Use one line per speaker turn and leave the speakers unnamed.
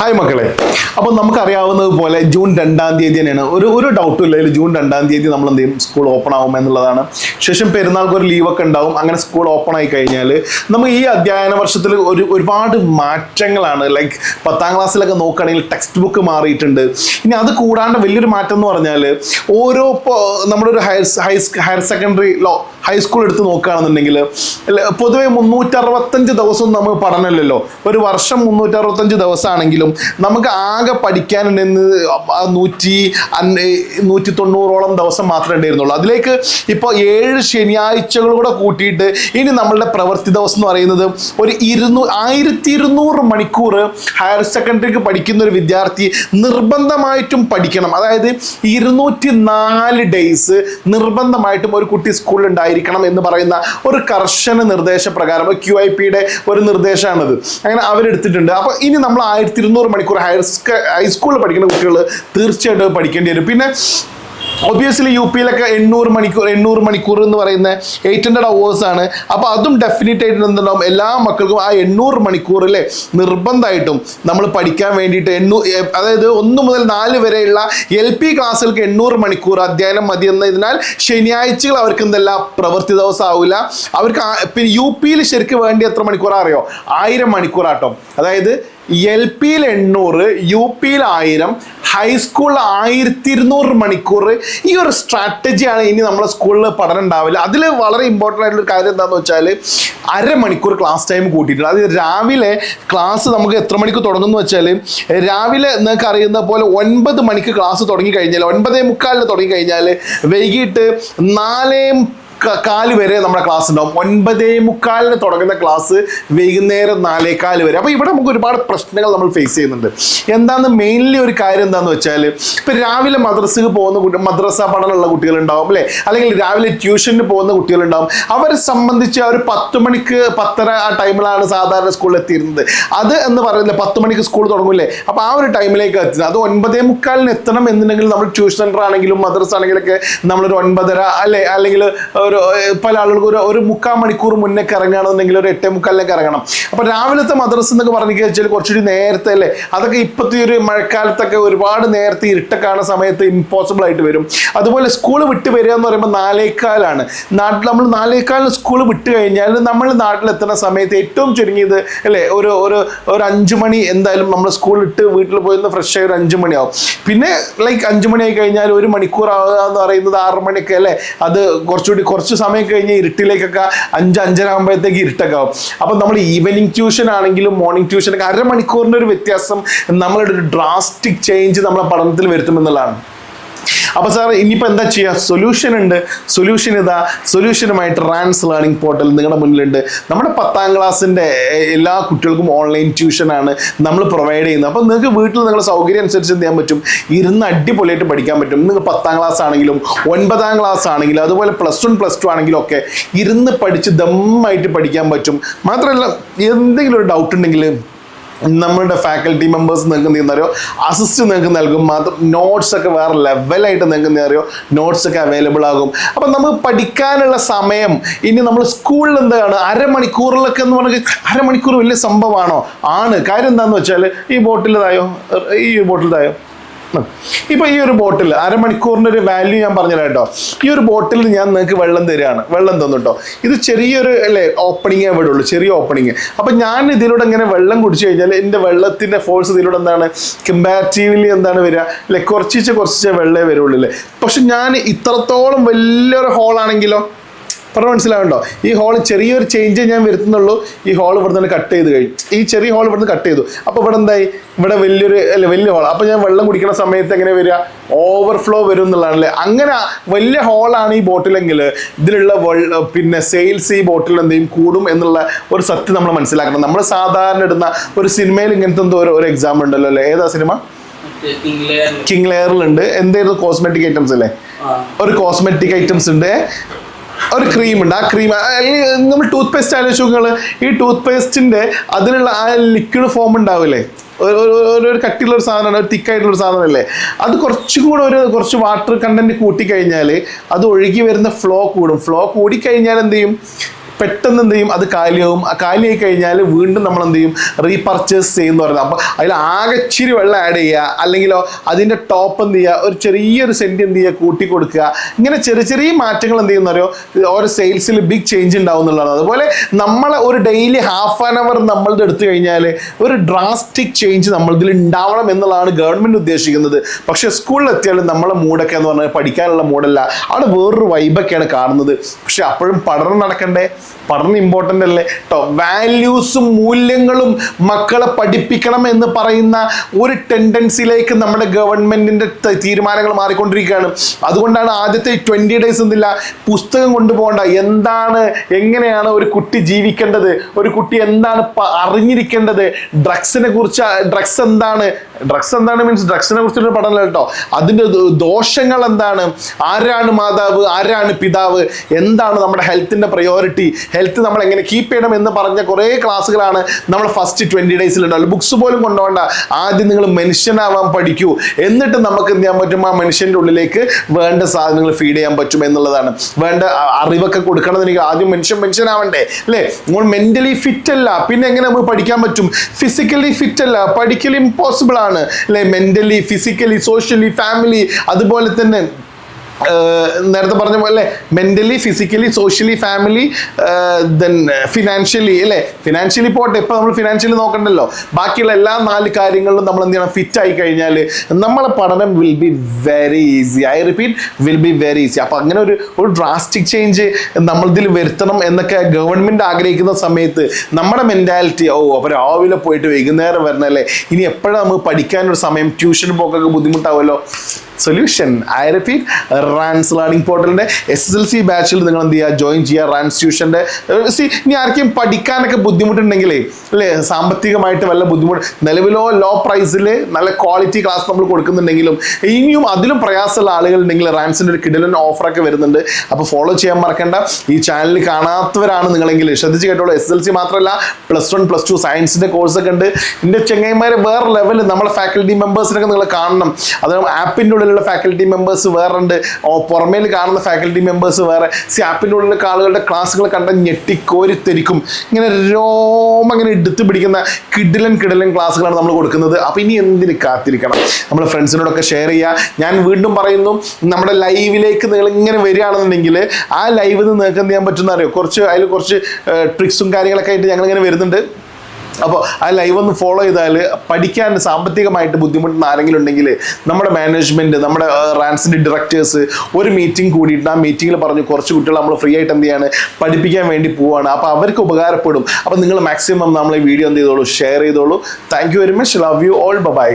Hi മക്കളെ. അപ്പോൾ നമുക്കറിയാവുന്നത് പോലെ ജൂൺ രണ്ടാം തീയതി തന്നെയാണ്. ഒരു ഒരു ഡൗട്ടും ഇല്ല. ഇതിൽ ജൂൺ രണ്ടാം തീയതി നമ്മൾ എന്ത് ചെയ്യും? സ്കൂൾ ഓപ്പൺ ആവും എന്നുള്ളതാണ്. ശേഷം പെരുന്നാൾക്ക് ഒരു ലീവൊക്കെ ഉണ്ടാവും. അങ്ങനെ സ്കൂൾ ഓപ്പൺ ആയി കഴിഞ്ഞാൽ നമുക്ക് ഈ അധ്യയന വർഷത്തിൽ ഒരു ഒരുപാട് മാറ്റങ്ങളാണ്. ലൈക്ക് പത്താം ക്ലാസ്സിലൊക്കെ നോക്കുകയാണെങ്കിൽ ടെക്സ്റ്റ് ബുക്ക് മാറിയിട്ടുണ്ട്. ഇനി അത് കൂടാണ്ട് വലിയൊരു മാറ്റം എന്ന് പറഞ്ഞാൽ ഓരോ നമ്മുടെ ഒരു ഹയർ ഹയർ സെക്കൻഡറി ലോ ഹൈസ്കൂൾ എടുത്ത് നോക്കുകയാണെന്നുണ്ടെങ്കിൽ പൊതുവെ മുന്നൂറ്ററുപത്തഞ്ച് ദിവസം നമ്മൾ പഠനമല്ലല്ലോ ഒരു വർഷം മുന്നൂറ്ററുപത്തഞ്ച് ദിവസമാണെങ്കിലും നമുക്ക് ആകെ പഠിക്കാൻ നൂറ്റി നൂറ്റി തൊണ്ണൂറോളം ദിവസം മാത്രമേ ഉണ്ടായിരുന്നുള്ളൂ. അതിലേക്ക് ഇപ്പോൾ ഏഴ് ശനിയാഴ്ചകൾ കൂടെ കൂട്ടിയിട്ട് ഇനി നമ്മളുടെ പ്രവൃത്തി ദിവസം എന്ന് പറയുന്നത് ഒരു ഇരുന്നൂ ആയിരത്തി ഇരുന്നൂറ് മണിക്കൂർ ഹയർ സെക്കൻഡറിക്ക് പഠിക്കുന്ന ഒരു വിദ്യാർത്ഥി നിർബന്ധമായിട്ടും പഠിക്കണം. അതായത് ഇരുന്നൂറ്റി നാല് ഡേയ്സ് നിർബന്ധമായിട്ടും ഒരു കുട്ടി സ്കൂളിൽ ഉണ്ടായിരിക്കണം എന്ന് പറയുന്ന ഒരു കർശന നിർദ്ദേശപ്രകാരം ക്യു ഐ പിയുടെ ഒരു നിർദ്ദേശമാണിത്. അങ്ങനെ അവരെടുത്തിട്ടുണ്ട്. അപ്പോൾ ഇനി നമ്മൾ ആയിരത്തി ഇരുന്നൂറ് മണിക്കൂർ ഹയർ ഹൈസ്കൂളിൽ പഠിക്കുന്ന കുട്ടികൾ തീർച്ചയായിട്ടും പഠിക്കേണ്ടി വരും. പിന്നെ ഒബിയസ്ലി യു പിയിലൊക്കെ എണ്ണൂറ് മണിക്കൂർ എണ്ണൂറ് മണിക്കൂർ എന്ന് പറയുന്ന എയ്റ്റ് ഹൺഡ്രഡ് അവേഴ്സ് ആണ്. അപ്പോൾ അതും ഡെഫിനറ്റ് ആയിട്ട് എന്തുണ്ടാവും? എല്ലാ മക്കൾക്കും ആ എണ്ണൂറ് മണിക്കൂറിലെ നിർബന്ധമായിട്ടും നമ്മൾ പഠിക്കാൻ വേണ്ടിയിട്ട് എണ്ണൂ അതായത് ഒന്ന് മുതൽ നാല് വരെയുള്ള എൽ പി ക്ലാസ്സുകൾക്ക് എണ്ണൂറ് മണിക്കൂർ അധ്യയനം മതി എന്നതിനാൽ ശനിയാഴ്ചകൾ അവർക്ക് എന്തല്ല? പ്രവൃത്തി ദിവസം ആവില്ല അവർക്ക് പിന്നെ യു പിയിൽ ശരിക്കും വേണ്ടി എത്ര മണിക്കൂറാണ് അറിയോ? ആയിരം മണിക്കൂറാട്ടോ അതായത് എൽ പിയിൽ എണ്ണൂറ് യു പിയിൽ ആയിരം ഹൈസ്കൂളിൽ ആയിരത്തി ഇരുന്നൂറ് മണിക്കൂർ ഈ ഒരു സ്ട്രാറ്റജിയാണ് ഇനി നമ്മുടെ സ്കൂളിൽ പഠനം ഉണ്ടാവില്ല. അതിൽ വളരെ ഇമ്പോർട്ടന്റ് ആയിട്ടുള്ള കാര്യം എന്താണെന്ന് വെച്ചാൽ അരമണിക്കൂർ ക്ലാസ് ടൈം കൂട്ടിയിട്ടുണ്ട്. അത് രാവിലെ ക്ലാസ് നമുക്ക് എത്ര മണിക്ക് തുടങ്ങുന്നു വെച്ചാൽ രാവിലെ നിങ്ങൾക്ക് അറിയുന്ന പോലെ ഒൻപത് മണിക്ക് ക്ലാസ് തുടങ്ങി കഴിഞ്ഞാൽ ഒൻപതേ മുക്കാലിന് തുടങ്ങി കഴിഞ്ഞാൽ വൈകിട്ട് നാലേ കാൽ വരെ നമ്മുടെ ക്ലാസ് ഉണ്ടാവും. ഒൻപതേ മുക്കാലിന് തുടങ്ങുന്ന ക്ലാസ് വൈകുന്നേരം നാലേക്കാൽ വരെ. അപ്പോൾ ഇവിടെ നമുക്ക് ഒരുപാട് പ്രശ്നങ്ങൾ നമ്മൾ ഫേസ് ചെയ്യുന്നുണ്ട്. എന്താന്ന് മെയിൻലി ഒരു കാര്യം എന്താണെന്ന് വെച്ചാൽ ഇപ്പം രാവിലെ മദ്രസക്ക് പോകുന്ന കുട്ടി മദ്രസ പഠനമുള്ള കുട്ടികളുണ്ടാവും അല്ലേ? അല്ലെങ്കിൽ രാവിലെ ട്യൂഷന് പോകുന്ന കുട്ടികളുണ്ടാവും. അവരെ സംബന്ധിച്ച് ഒരു പത്ത് മണിക്ക് പത്തര ആ ടൈമിലാണ് സാധാരണ സ്കൂളിൽ എത്തിയിരുന്നത്. അത് എന്ന് പറയുന്നത് പത്ത് മണിക്ക് സ്കൂൾ തുടങ്ങില്ലേ? അപ്പോൾ ആ ഒരു ടൈമിലേക്ക് എത്തുന്നത്. അത് ഒൻപതേ മുക്കാലിന് എത്തണം എന്നുണ്ടെങ്കിൽ നമ്മൾ ട്യൂഷൻ സെന്റർ ആണെങ്കിലും മദ്രസ ആണെങ്കിലൊക്കെ നമ്മളൊരു ഒൻപതര അല്ലെ? അല്ലെങ്കിൽ ഒരു പല ആളുകൾക്ക് ഒരു ഒരു മുക്കാൽ മണിക്കൂർ മുന്നേ ഇറങ്ങുകയാണെന്നുണ്ടെങ്കിൽ ഒരു എട്ടേ മുക്കാലിലേക്ക് ഇറങ്ങണം അപ്പോൾ രാവിലത്തെ മദ്രസ് എന്നൊക്കെ പറഞ്ഞു വെച്ചാൽ കുറച്ചുകൂടി നേരത്തെ അല്ലേ? അതൊക്കെ ഇപ്പോഴത്തെ ഒരു മഴക്കാലത്തൊക്കെ ഒരുപാട് നേരത്തെ ഇരുട്ടൊക്കെ കാണുന്ന സമയത്ത് ഇമ്പോസിബിൾ ആയിട്ട് വരും. അതുപോലെ സ്കൂൾ വിട്ട് വരിക എന്ന് പറയുമ്പോൾ നാലേക്കാലാണ് നാട്ടിൽ നമ്മൾ നാലേക്കാലിന് സ്കൂൾ വിട്ട് കഴിഞ്ഞാൽ നമ്മൾ നാട്ടിലെത്തുന്ന സമയത്ത് ഏറ്റവും ചുരുങ്ങിയത് അല്ലേ? ഒരു ഒരു ഒരു അഞ്ച് മണി എന്തായാലും നമ്മൾ സ്കൂൾ ഇട്ട് വീട്ടിൽ പോയി ഫ്രഷ് ആയി ഒരു അഞ്ച് മണിയാവും. പിന്നെ ലൈക്ക് അഞ്ച് മണിയായി കഴിഞ്ഞാൽ ഒരു മണിക്കൂർ ആവുക എന്ന് പറയുന്നത് ആറ് മണിയൊക്കെ അല്ലേ? അത് കുറച്ചുകൂടി കുറച്ച് സമയം കഴിഞ്ഞ് ഇരുട്ടിലേക്കൊക്കെ അഞ്ച് അഞ്ചര ആകുമ്പോഴത്തേക്ക് ഇരുട്ടൊക്കെ ആവും. അപ്പം നമ്മൾ ഈവനിങ് ട്യൂഷൻ ആണെങ്കിലും മോർണിംഗ് ട്യൂഷനൊക്കെ അരമണിക്കൂറിന്റെ ഒരു വ്യത്യാസം നമ്മളുടെ ഒരു ഡ്രാസ്റ്റിക് ചേഞ്ച് നമ്മളെ പഠനത്തിൽ വരുത്തുമെന്നുള്ളതാണ് അപ്പോൾ സാർ ഇനിയിപ്പോൾ എന്താ ചെയ്യുക സൊല്യൂഷൻ ഉണ്ട്. സൊല്യൂഷൻ ഇതാ. സൊല്യൂഷനുമായിട്ട് റാൻസ് ലേണിംഗ് പോർട്ടൽ നിങ്ങളുടെ മുന്നിലുണ്ട്. നമ്മുടെ പത്താം ക്ലാസ്സിന്റെ എല്ലാ കുട്ടികൾക്കും ഓൺലൈൻ ട്യൂഷനാണ് നമ്മൾ പ്രൊവൈഡ് ചെയ്യുന്നത്. അപ്പോൾ നിങ്ങൾക്ക് വീട്ടിൽ നിങ്ങളുടെ സൗകര്യം അനുസരിച്ച് എന്ത് ചെയ്യാൻ പറ്റും? ഇരുന്ന് അടിപൊളിയായിട്ട് പഠിക്കാൻ പറ്റും. നിങ്ങൾക്ക് പത്താം ക്ലാസ് ആണെങ്കിലും ഒൻപതാം ക്ലാസ് ആണെങ്കിലും അതുപോലെ പ്ലസ് വൺ പ്ലസ് ടു ആണെങ്കിലും ഒക്കെ ഇരുന്ന് പഠിച്ച് ദമ്മായിട്ട് പഠിക്കാൻ പറ്റും. മാത്രമല്ല എന്തെങ്കിലും ഒരു ഡൗട്ട് ഉണ്ടെങ്കിൽ നമ്മളുടെ ഫാക്കൽറ്റി മെമ്പേഴ്സ് നിങ്ങൾക്ക് ചെയ്യുന്നറിയോ? അസിസ്റ്റ് നിങ്ങൾക്ക് നൽകും. മാത്രം നോട്ട്സ് ഒക്കെ വേറെ ലെവലായിട്ട് നിങ്ങൾക്ക് എന്താ അറിയോ നോട്ട്സ് ഒക്കെ അവൈലബിൾ ആകും. അപ്പം നമുക്ക് പഠിക്കാനുള്ള സമയം. ഇനി നമ്മൾ സ്കൂളിൽ എന്താണ്? അരമണിക്കൂറിലൊക്കെ എന്ന് പറഞ്ഞാൽ അരമണിക്കൂർ വലിയ സംഭവമാണോ? ആണ്. കാര്യം എന്താണെന്ന് വെച്ചാൽ ഈ ബോട്ടിൽ ഇതായോ? ഈ ബോട്ടിൽ ഇതായോ? ഇപ്പൊ ഈ ഒരു ബോട്ടിൽ അരമണിക്കൂറിന്റെ ഒരു വാല്യൂ ഞാൻ പറഞ്ഞുതരാം കേട്ടോ. ഈ ഒരു ബോട്ടിൽ ഞാൻ നിങ്ങൾക്ക് വെള്ളം തരികയാണ്. വെള്ളം തന്നു കേട്ടോ. ഇത് ചെറിയൊരു അല്ലേ ഓപ്പണിങ്ങേ വിടുള്ളൂ. ചെറിയ ഓപ്പണിങ് അപ്പൊ ഞാൻ ഇതിലൂടെ ഇങ്ങനെ വെള്ളം കുടിച്ചു കഴിഞ്ഞാൽ എന്റെ വെള്ളത്തിന്റെ ഫോഴ്സ് ഇതിലൂടെ എന്താണ്? കമ്പാരിറ്റീവ്ലി എന്താണ് വരിക? അല്ലെ കുറച്ചിച്ച് കുറച്ചിച്ച് വെള്ളമേ വരുള്ളൂ അല്ലേ? പക്ഷെ ഞാൻ ഇത്രത്തോളം വലിയൊരു ഹോളാണെങ്കിലോ പറഞ്ഞ മനസ്സിലാവുണ്ടോ? ഈ ഹോൾ ചെറിയൊരു ചേഞ്ച് ഞാൻ വരുത്തുന്നുള്ളൂ. ഈ ഹോൾ ഇവിടെ നിന്ന് കട്ട് ചെയ്ത് കഴിഞ്ഞു. ഈ ചെറിയ ഹോൾ ഇവിടുന്ന് കട്ട് ചെയ്തു. അപ്പോൾ ഇവിടെ എന്തായി? ഇവിടെ വലിയൊരു അല്ലെ വലിയ ഹോൾ അപ്പോൾ ഞാൻ വെള്ളം കുടിക്കുന്ന സമയത്ത് എങ്ങനെ വരിക? ഓവർഫ്ലോ വരും എന്നുള്ളതാണല്ലേ? അങ്ങനെ വലിയ ഹോളാണ് ഈ ബോട്ടിലെങ്കിൽ ഇതിലുള്ള പിന്നെ സെയിൽസ് ഈ ബോട്ടിൽ എന്തെയും കൂടും എന്നുള്ള ഒരു സത്യം നമ്മൾ മനസ്സിലാക്കണം. നമ്മൾ സാധാരണ ഇടുന്ന ഒരു സിനിമയിൽ ഇങ്ങനത്തെ എന്തോ ഒരു എക്സാമ്പിൾ ഉണ്ടല്ലോ അല്ലേ? ഏതാ സിനിമ കിങ് ലെയറിലുണ്ട് എന്തായിരുന്നു? കോസ്മെറ്റിക് ഐറ്റംസ് അല്ലേ? ഒരു കോസ്മെറ്റിക് ഐറ്റംസ് ഉണ്ട്. ഒരു ക്രീം ഉണ്ട്. ആ ക്രീം നമ്മൾ ടൂത്ത് പേസ്റ്റ് ആലോചിച്ച് നോക്കുകൾ ഈ ടൂത്ത് പേസ്റ്റിന്റെ അതിലുള്ള ആ ലിക്വിഡ് ഫോം ഉണ്ടാവില്ലേ? ഒരു ഒരു- കട്ടിയുള്ളൊരു സാധനമാണ്. ഒരു തിക്കായിട്ടുള്ള ഒരു സാധനമല്ലേ? അത് കുറച്ചും കൂടെ ഒരു കുറച്ച് വാട്ടർ കണ്ടന്റ് കൂട്ടിക്കഴിഞ്ഞാൽ അത് ഒഴുകി വരുന്ന ഫ്ലോ കൂടും. ഫ്ലോ കൂടിക്കഴിഞ്ഞാൽ എന്ത് ചെയ്യും? പെട്ടെന്ന് എന്ത് ചെയ്യും? അത് കാലിയാവും. കാലിയായി കഴിഞ്ഞാൽ വീണ്ടും നമ്മൾ എന്ത് ചെയ്യും? റീപർച്ചേസ് ചെയ്യുന്ന പറയുന്നത്. അപ്പോൾ അതിൽ ആകച്ചിരി വെള്ളം ആഡ് ചെയ്യുക. അല്ലെങ്കിലോ അതിന്റെ ടോപ്പ് എന്ത് ചെയ്യുക? ഒരു ചെറിയൊരു സെന്റ് എന്ത് ചെയ്യുക? കൂട്ടി കൊടുക്കുക. ഇങ്ങനെ ചെറിയ ചെറിയ മാറ്റങ്ങൾ എന്ത് ചെയ്യുന്നവരോ ഓരോ സെയിൽസിൽ ബിഗ് ചേഞ്ച് ഉണ്ടാവും എന്നുള്ളതാണ്. അതുപോലെ നമ്മൾ ഒരു ഡെയിലി ഹാഫ് ആൻ അവർ നമ്മളുടെ എടുത്തു കഴിഞ്ഞാൽ ഒരു ഡ്രാസ്റ്റിക് ചേഞ്ച് നമ്മളിതിൽ ഉണ്ടാവണം എന്നുള്ളതാണ് ഗവൺമെന്റ് ഉദ്ദേശിക്കുന്നത്. പക്ഷേ സ്കൂളിൽ എത്തിയാലും നമ്മളെ മൂഡൊക്കെ എന്ന് പറഞ്ഞാൽ പഠിക്കാനുള്ള മൂഡല്ല അവിടെ വേറൊരു വൈബൊക്കെയാണ് കാണുന്നത്. പക്ഷെ അപ്പോഴും പഠനം നടക്കണ്ടേ? പഠനം ഇമ്പോർട്ടന്റ് അല്ലേ? കേട്ടോ വാല്യൂസും മൂല്യങ്ങളും മക്കളെ പഠിപ്പിക്കണം എന്ന് പറയുന്ന ഒരു ടെൻഡൻസിയിലേക്ക് നമ്മുടെ ഗവൺമെന്റിന്റെ തീരുമാനങ്ങൾ മാറിക്കൊണ്ടിരിക്കുകയാണ്. അതുകൊണ്ടാണ് ആദ്യത്തെ ട്വന്റി ഡേയ്സ് എന്തില്ല? പുസ്തകം കൊണ്ടുപോകണ്ട. എന്താണ് എങ്ങനെയാണ് ഒരു കുട്ടി ജീവിക്കേണ്ടത്? ഒരു കുട്ടി എന്താണ് അറിഞ്ഞിരിക്കേണ്ടത്? ഡ്രഗ്സിനെ കുറിച്ച് ഡ്രഗ്സ് എന്താണ് ഡ്രഗ്സ് എന്താണ്? മീൻസ് ഡ്രഗ്സിനെ കുറിച്ചൊരു പഠനം കേട്ടോ. അതിന്റെ ദോഷങ്ങൾ എന്താണ്? ആരാണ് മാതാവ്? ആരാണ് പിതാവ്? എന്താണ് നമ്മുടെ ഹെൽത്തിന്റെ പ്രയോറിറ്റി ഹെൽത്ത് നമ്മൾ എങ്ങനെ കീപ്പ് ചെയ്യണം എന്ന് പറഞ്ഞ കുറേ ക്ലാസ്സുകളാണ് നമ്മൾ ഫസ്റ്റ് ട്വന്റി ഡേയ്സിൽ ഉണ്ടാവുള്ളൂ ബുക്സ് പോലും കൊണ്ടുപോകണ്ട. ആദ്യം നിങ്ങൾ മനുഷ്യനാവാൻ പഠിക്കൂ. എന്നിട്ട് നമുക്ക് എന്ത് ചെയ്യാൻ പറ്റും? ആ മനുഷ്യന്റെ ഉള്ളിലേക്ക് വേണ്ട സാധനങ്ങൾ ഫീഡ് ചെയ്യാൻ പറ്റും എന്നുള്ളതാണ്. വേണ്ട അറിവൊക്കെ കൊടുക്കണം എനിക്ക് ആദ്യം മനുഷ്യൻ മനുഷ്യനാവണ്ടേ അല്ലേ? നമ്മൾ മെന്റലി ഫിറ്റ് അല്ല. പിന്നെ എങ്ങനെ നമുക്ക് പഠിക്കാൻ പറ്റും? ഫിസിക്കലി ഫിറ്റ് അല്ല. പഠിക്കൽ ഇമ്പോസിബിൾ ആണ്. അല്ലേ? മെന്റലി ഫിസിക്കലി സോഷ്യലി ഫാമിലി അതുപോലെ തന്നെ നേരത്തെ പറഞ്ഞ പോലെ mentally physically socially family then financially അല്ലേ? ഫിനാൻഷ്യലി പോട്ടെ ഇപ്പം നമ്മൾ ഫിനാൻഷ്യലി നോക്കണ്ടല്ലോ. ബാക്കിയുള്ള എല്ലാ നാല് കാര്യങ്ങളിലും നമ്മൾ എന്ത് ചെയ്യണം? ഫിറ്റ് ആയി കഴിഞ്ഞാൽ നമ്മളെ പഠനം will be very easy I repeat will be very easy അപ്പോൾ അങ്ങനെ ഒരു ഒരു ഡ്രാസ്റ്റിക് ചേഞ്ച് നമ്മളിതിൽ വരുത്തണം എന്നൊക്കെ ഗവൺമെന്റ് ആഗ്രഹിക്കുന്ന സമയത്ത് നമ്മുടെ മെന്റാലിറ്റി ഓ അപ്പൊ രാവിലെ പോയിട്ട് വൈകുന്നേരം വരണല്ലേ ഇനി എപ്പോഴാണ് നമുക്ക് പഠിക്കാനൊരു സമയം? ട്യൂഷൻ പോക്കൊക്കെ ബുദ്ധിമുട്ടാവുമല്ലോ. Solution I repeat Rans learning പോർട്ടലിന്റെ S S L C ബാച്ചിൽ നിങ്ങൾ എന്ത് ചെയ്യുക? ജോയിൻ ചെയ്യുക റാൻസ് ട്യൂഷന്റെ സി ഇനി ആർക്കും പഠിക്കാനൊക്കെ ബുദ്ധിമുട്ടുണ്ടെങ്കിലേ അല്ലേ സാമ്പത്തികമായിട്ട് വല്ല ബുദ്ധിമുട്ട് നിലവിലോ ലോ പ്രൈസിൽ നല്ല ക്വാളിറ്റി ക്ലാസ് നമ്മൾ കൊടുക്കുന്നുണ്ടെങ്കിലും ഇനിയും അതിലും പ്രയാസമുള്ള ആളുകളുണ്ടെങ്കിൽ റാൻസിന്റെ ഒരു കിടലൻ ഓഫറൊക്കെ വരുന്നുണ്ട്. അപ്പോൾ ഫോളോ ചെയ്യാൻ മറക്കണ്ട. ഈ ചാനൽ കാണാത്തവരാണ് നിങ്ങളെങ്കിൽ ശ്രദ്ധിച്ച് കേട്ടോളൂ. എസ് എൽ സി മാത്രമല്ല പ്ലസ് വൺ പ്ലസ് ടു സയൻസിന്റെ കോഴ്സൊക്കെ ഉണ്ട്. എന്റെ ചെങ്ങൈമാരെ വേറെ ലെവലിൽ നമ്മളെ ഫാക്കൽറ്റി മെമ്പേഴ്സിനൊക്കെ നിങ്ങൾ കാണണം. അത് ആപ്പിന്റെ ഉള്ളിലുള്ള ഫാക്കൽറ്റി മെമ്പേഴ്സ് വേറെ ഉണ്ട് ഓ പുറമേൽ കാണുന്ന ഫാക്കൽറ്റി മെമ്പേഴ്സ് വേറെ. സി ആപ്പിന്റെ ഉള്ളിലെ ആളുകളുടെ ക്ലാസ്സുകൾ കണ്ട ഞെട്ടിക്കോരിത്തെരിക്കും. ഇങ്ങനെ രോമ ഇങ്ങനെ എടുത്തു പിടിക്കുന്ന കിടിലൻ കിടിലൻ ക്ലാസ്സുകളാണ് നമ്മൾ കൊടുക്കുന്നത്. അപ്പോൾ ഇനി എന്തിന് കാത്തിരിക്കണം? നമ്മൾ ഫ്രണ്ട്സിനോടൊക്കെ ഷെയർ ചെയ്യുക ഞാൻ വീണ്ടും പറയുന്നു നമ്മുടെ ലൈവിലേക്ക് നിങ്ങൾ ഇങ്ങനെ വരികയാണെന്നുണ്ടെങ്കിൽ ആ ലൈവിൽ നിന്ന് നിങ്ങൾക്ക് എന്ത് ചെയ്യാൻ പറ്റുന്ന അറിയോ കുറച്ച് അതിൽ കുറച്ച് ട്രിക്സും കാര്യങ്ങളൊക്കെ ആയിട്ട് ഞങ്ങൾ ഇങ്ങനെ വരുന്നുണ്ട്. അപ്പോൾ ആ ലൈവ് ഒന്ന് ഫോളോ ചെയ്താൽ പഠിക്കാൻ സാമ്പത്തികമായിട്ട് ബുദ്ധിമുട്ടുന്ന ആരെങ്കിലും ഉണ്ടെങ്കിൽ നമ്മുടെ മാനേജ്മെന്റ് നമ്മുടെ റാൻസിന്റെ ഡയറക്ടേഴ്സ് ഒരു മീറ്റിംഗ് കൂടിയിട്ട് ആ മീറ്റിംഗിൽ പറഞ്ഞു കുറച്ച് കുട്ടികൾ നമ്മൾ ഫ്രീ ആയിട്ട് എന്ത് ചെയ്യാണ്? പഠിപ്പിക്കാൻ വേണ്ടി പോവാണ്. അപ്പോൾ അവർക്ക് ഉപകാരപ്പെടും. അപ്പോൾ നിങ്ങൾ മാക്സിമം നമ്മൾ ഈ വീഡിയോ എന്ത് ചെയ്തോളൂ? ഷെയർ ചെയ്തോളൂ. Thank very much love you all bye